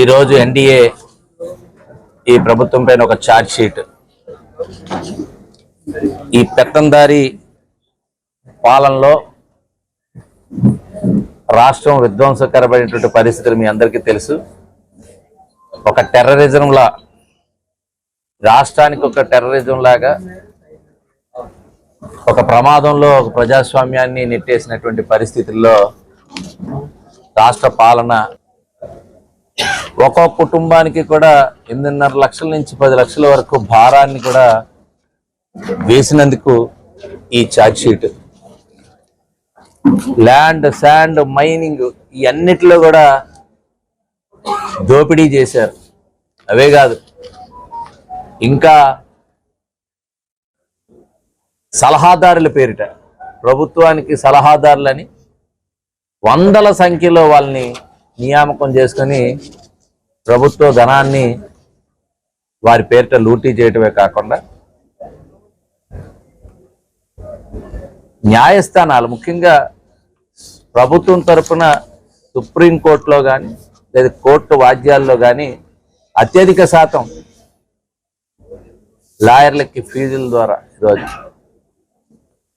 ఈరోజు ఎన్డీఏ ఈ ప్రభుత్వం పైన ఒక ఛార్జ్ షీట్ ఈ పెత్తందారి పాలనలో రాష్ట్రం విధ్వంసకరమైనటువంటి పరిస్థితులు మీ అందరికీ తెలుసు. ఒక టెర్రరిజంలా రాష్ట్రానికి ఒక టెర్రరిజం లాగా ఒక ప్రమాదంలో ఒక ప్రజాస్వామ్యాన్ని నెట్టేసినటువంటి పరిస్థితుల్లో రాష్ట్ర పాలన ఒక్కొక్క కుటుంబానికి కూడా ఎనిమిదిన్నర లక్షల నుంచి పది లక్షల వరకు భారాన్ని కూడా వేసినందుకు ఈ charge sheet land sand mining ఇవన్నిటిలో కూడా దోపిడీ చేశారు. అవే కాదు. ఇంకా సలహాదారుల పేరిట ప్రభుత్వానికి సలహాదారులని వందల సంఖ్యలో వాళ్ళని నియామకం చేసుకొని ప్రభుత్వ ధనాన్ని వారి పేరిట లూటీ చేయటమే కాకుండా న్యాయస్థానాలు ముఖ్యంగా ప్రభుత్వం తరఫున సుప్రీంకోర్టులో కానీ లేదా కోర్టు వాద్యాల్లో కానీ అత్యధిక శాతం లాయర్లకి ఫీజుల ద్వారా ఈరోజు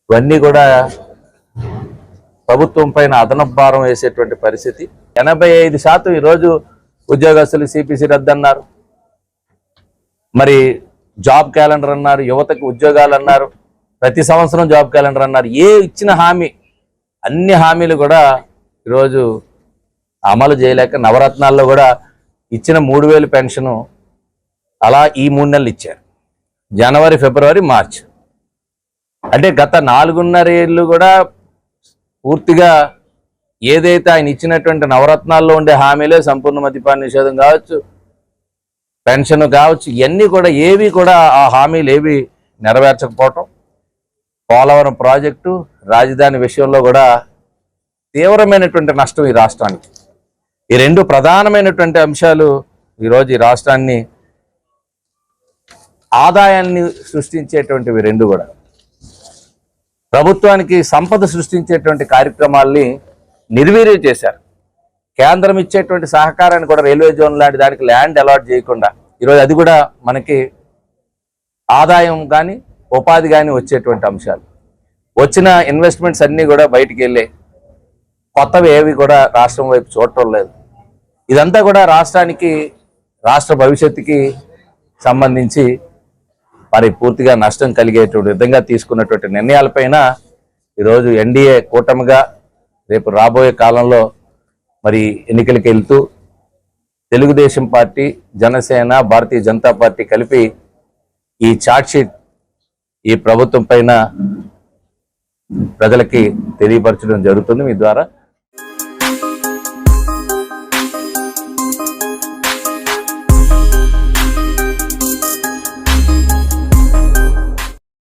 ఇవన్నీ కూడా ప్రభుత్వం పైన అదనపు భారం వేసేటువంటి పరిస్థితి. ఎనభై ఐదు శాతం ఈరోజు ఉద్యోగస్తులు సిపిసి రద్దన్నారు. మరి జాబ్ క్యాలెండర్ అన్నారు యువతకు ఉద్యోగాలు అన్నారు ప్రతి సంవత్సరం జాబ్ క్యాలెండర్ అన్నారు. ఏ ఇచ్చిన హామీ అన్ని హామీలు కూడా ఈరోజు అమలు చేయలేక నవరత్నాల్లో కూడా ఇచ్చిన మూడు వేలు పెన్షను అలా ఈ మూడు నెలలు ఇచ్చారు. జనవరి ఫిబ్రవరి మార్చ్. అంటే గత నాలుగున్నర ఏళ్ళు కూడా పూర్తిగా ఏదైతే ఆయన ఇచ్చినటువంటి నవరత్నాల్లో ఉండే హామీలే సంపూర్ణ మద్యపాన నిషేధం కావచ్చు పెన్షన్ కావచ్చు ఇవన్నీ కూడా ఏవి కూడా ఆ హామీలు ఏవి నెరవేర్చకపోవటం. పోలవరం ప్రాజెక్టు రాజధాని విషయంలో కూడా తీవ్రమైనటువంటి నష్టం ఈ రాష్ట్రానికి. ఈ రెండు ప్రధానమైనటువంటి అంశాలు ఈరోజు ఈ రాష్ట్రాన్ని ఆదాయాన్ని సృష్టించేటువంటివి రెండు కూడా. ప్రభుత్వానికి సంపద సృష్టించేటువంటి కార్యక్రమాల్ని నిర్వీర్యం చేశారు. కేంద్రం ఇచ్చేటువంటి సహకారాన్ని కూడా రైల్వే జోన్ లాంటి దానికి ల్యాండ్ అలాట్ చేయకుండా ఈరోజు అది కూడా మనకి ఆదాయం కానీ ఉపాధి కానీ వచ్చేటువంటి అంశాలు. వచ్చిన ఇన్వెస్ట్మెంట్స్ అన్నీ కూడా బయటికి వెళ్ళాయి కొత్తవి ఏవి కూడా రాష్ట్రం వైపు చూడటం లేదు. ఇదంతా కూడా రాష్ట్రానికి రాష్ట్ర భవిష్యత్తుకి సంబంధించి మరి పూర్తిగా నష్టం కలిగేటువంటి విధంగా తీసుకున్నటువంటి నిర్ణయాలపైన ఈరోజు ఎన్డీఏ కూటమిగా రేపు రాబోయే కాలంలో మరి ఎన్నికలకు వెళ్తూ తెలుగుదేశం పార్టీ జనసేన భారతీయ జనతా పార్టీ కలిపి ఈ చార్జ్షీట్ ఈ ప్రభుత్వం పైన ప్రజలకి తెలియపరచడం జరుగుతుంది. మీ ద్వారా